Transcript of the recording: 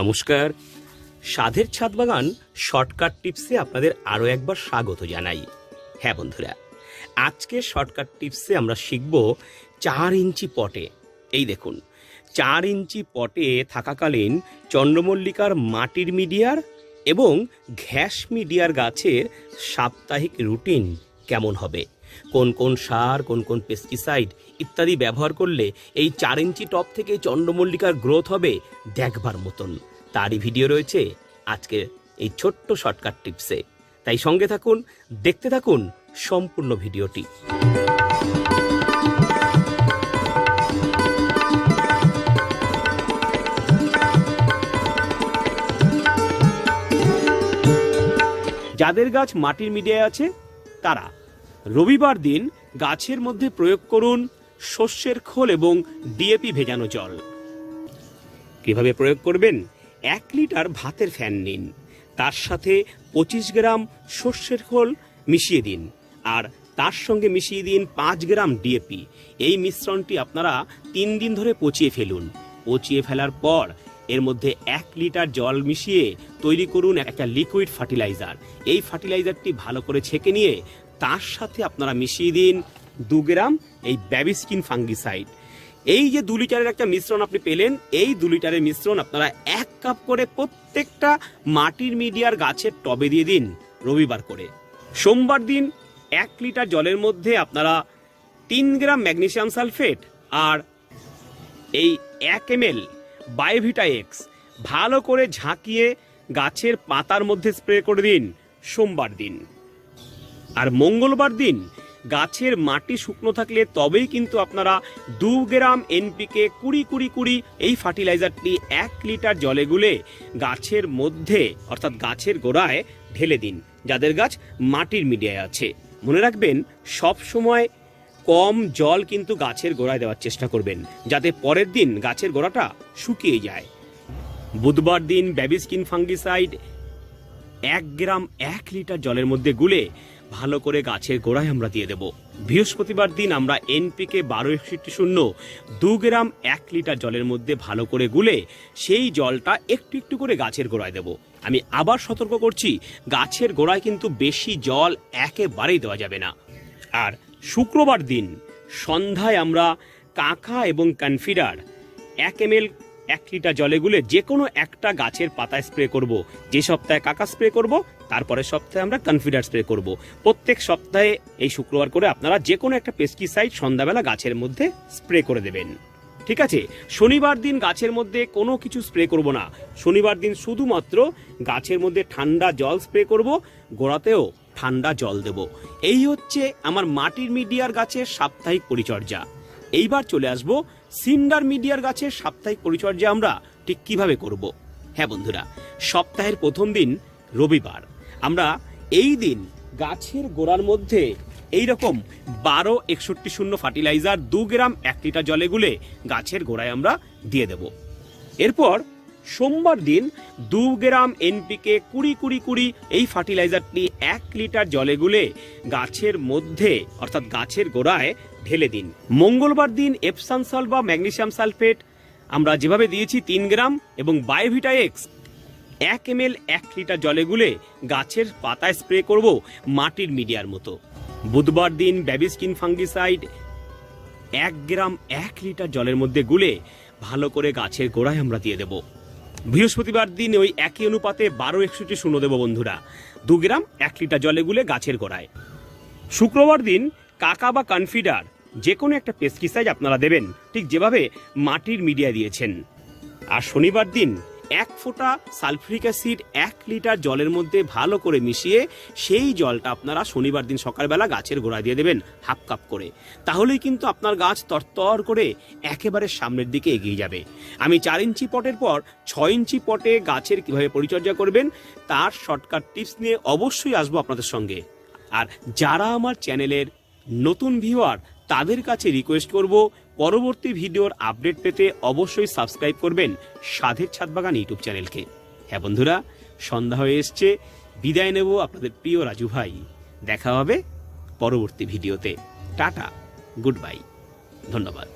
নমস্কার। সাধের ছাদ বাগান শর্টকাট টিপসে আপনাদের আরও একবার স্বাগত জানাই। হ্যাঁ বন্ধুরা, আজকে শর্টকাট টিপসে আমরা শিখব চার ইঞ্চি পটে। এই দেখুন, চার ইঞ্চি পটে থাকাকালীন চন্দ্রমল্লিকার মাটির মিডিয়ার এবং ঘ্যাস মিডিয়ার গাছের সাপ্তাহিক রুটিন কেমন হবে? কোন কোন সার, কোন কোন পেস্টিসাইড ইত্যাদি ব্যবহার করলে এই চার ইঞ্চি টপ থেকে চন্দ্রমল্লিকার গ্রোথ হবে দেখবার মতন। তারই ভিডিও রয়েছে আজকের এই ছোট্ট শর্টকাট টিপসে। তাই সঙ্গে থাকুন, দেখতে থাকুন সম্পূর্ণ ভিডিওটি। যাদের গাছ মাটির মিডিয়ায় আছে, তারা। রবিবার দিন গাছের মধ্যে প্রয়োগ করুন শস্যের খোল এবং ডিএপি ভেজানো জল। কীভাবে প্রয়োগ করবেন? এক লিটার ভাতের ফ্যান নিন। তার সাথে পঁচিশ গ্রাম শস্যের খোল মিশিয়ে দিন আর তার সঙ্গে মিশিয়ে দিন পাঁচ গ্রাম ডিএপি। এই মিশ্রণটি আপনারা তিন দিন ধরে পচিয়ে ফেলুন। পচিয়ে ফেলার পর এর মধ্যে এক লিটার জল মিশিয়ে তৈরি করুন একটা লিকুইড ফার্টিলাইজার। এই ফার্টিলাইজারটি ভালো করে ছেঁকে নিয়ে তার সাথে আপনারা মিশিয়ে দিন দু গ্রাম এই ব্যাবিস্কিন ফাঙ্গিসাইড। এই যে দু লিটারের একটা মিশ্রণ আপনি পেলেন, এই দু লিটারের মিশ্রণ আপনারা এক কাপ করে প্রত্যেকটা মাটির মিডিয়ার গাছের টবে দিয়ে দিন রবিবার করে। সোমবার দিন এক লিটার জলের মধ্যে আপনারা তিন গ্রাম ম্যাগনেশিয়াম সালফেট আর এই এক এম এল বায়োভিটা এক্স ভালো করে ঝাঁকিয়ে গাছের পাতার মধ্যে স্প্রে করে দিন সোমবার দিন। আর মঙ্গলবার দিন গাছের মাটি শুকনো থাকলে তবেই কিন্তু আপনারা দু গ্রাম এনপিকে কুড়ি কুড়ি কুড়ি এই ফার্টিলাইজারটি এক লিটার জলে গুলে গাছের মধ্যে, অর্থাৎ গাছের গোড়ায় ঢেলে দিন, যাদের গাছ মাটির মিডিয়ায় আছে। মনে রাখবেন, সব সময় কম জল কিন্তু গাছের গোড়ায় দেওয়ার চেষ্টা করবেন, যাতে পরের দিন গাছের গোড়াটা শুকিয়ে যায়। বুধবার দিন ব্যাবিস্কিন ফাঙ্গিসাইড এক গ্রাম এক লিটার জলের মধ্যে গুলে ভালো করে গাছের গোড়ায় আমরা দিয়ে দেব। বৃহস্পতিবার দিন আমরা এনপিকে বারো একষট্টি শূন্য দু গ্রাম এক লিটার জলের মধ্যে ভালো করে গুলে সেই জলটা একটু একটু করে গাছের গোড়ায় দেব। আমি আবার সতর্ক করছি, গাছের গোড়ায় কিন্তু বেশি জল একেবারেই দেওয়া যাবে না। আর শুক্রবার দিন সন্ধ্যায় আমরা কাঁকা এবং কনফিডার এক এম এক লিটার জলে গুলে যে কোনো একটা গাছের পাতায় স্প্রে করব। যে সপ্তাহে কাকা স্প্রে করব তারপরের সপ্তাহে আমরা কনফিডার স্প্রে করব। প্রত্যেক সপ্তাহে এই শুক্রবার করে আপনারা যে কোনো একটা পেস্টিসাইড সন্ধ্যাবেলা গাছের মধ্যে স্প্রে করে দেবেন। ঠিক আছে? শনিবার দিন গাছের মধ্যে কোনো কিছু স্প্রে করব না। শনিবার দিন শুধুমাত্র গাছের মধ্যে ঠান্ডা জল স্প্রে করব, গোড়াতেও ঠান্ডা জল দেব। এই হচ্ছে আমার মাটির মিডিয়ার গাছের সাপ্তাহিক পরিচর্যা। এইবার চলে আসব সিন্ডার মিডিয়ার গাছের সাপ্তাহিক পরিচর্যা আমরা ঠিক কীভাবে করব? হ্যাঁ বন্ধুরা, সপ্তাহের প্রথম দিন রবিবার। আমরা এই দিন গাছের গোড়ার মধ্যে এই রকম বারো একষট্টি শূন্য ফার্টিলাইজার দু গ্রাম এক লিটার জলে গুলে গাছের গোড়ায় আমরা দিয়ে দেব। এরপর সোমবার দিন দু গ্রাম এনপিকে কুড়ি কুড়ি কুড়ি এই ফার্টিলাইজারটি এক লিটার জলে গুলে গাছের মধ্যে, অর্থাৎ গাছের গোড়ায় ঢেলে দিন। মঙ্গলবার দিন এপসান সল বা ম্যাগনেশিয়াম সালফেট, আমরা যেভাবে দিয়েছি তিন গ্রাম এবং বায়োভিটা এক্স, এক এম এল এক লিটার জলে গুলে গাছের পাতায় স্প্রে করব মাটির মিডিয়ার মতো। বুধবার দিন ব্যাবিস্কিন ফাঙ্গিসাইড এক গ্রাম এক লিটার জলের মধ্যে গুলে ভালো করে গাছের গোড়ায় আমরা দিয়ে দেব। বৃহস্পতিবার দিন ওই একই অনুপাতে বারো একষট্টি শূন্য দেব বন্ধুরা, দু গ্রাম এক লিটার জলে গুলে গাছের গোড়ায়। শুক্রবার দিন কাকা বা কনফিডার যে কোনো একটা পেস্টিসাইড আপনারা দেবেন, ঠিক যেভাবে মাটির মিডিয়া দিয়েছেন। আর শনিবার দিন এক ফোঁটা সালফ্রিক অ্যাসিড এক লিটার জলের মধ্যে ভালো করে মিশিয়ে সেই জলটা আপনারা শনিবার দিন সকালবেলা গাছের গোড়ায় দিয়ে দেবেন হাফ কাপ করে। তাহলেই কিন্তু আপনার গাছ তরতর করে একেবারে সামনের দিকে এগিয়ে যাবে। আমি চার ইঞ্চি পটের পর ছয় ইঞ্চি পটে গাছের কীভাবে পরিচর্যা করবেন, তার শর্টকাট টিপস নিয়ে অবশ্যই আসব আপনাদের সঙ্গে। আর যারা আমার চ্যানেলের নতুন ভিউয়ার তাদের কাছে রিকোয়েস্ট করব। পরবর্তী ভিডিওর আপডেট পেতে অবশ্যই সাবস্ক্রাইব করবেন সাধের ছাদবাগান ইউটিউব চ্যানেলকে। হ্যাঁ বন্ধুরা, সন্ধ্যা হয়ে এসছে। বিদায় নেব আপনাদের প্রিয় রাজু ভাই। দেখা হবে পরবর্তী ভিডিওতে। টাটা, গুড বাই। ধন্যবাদ।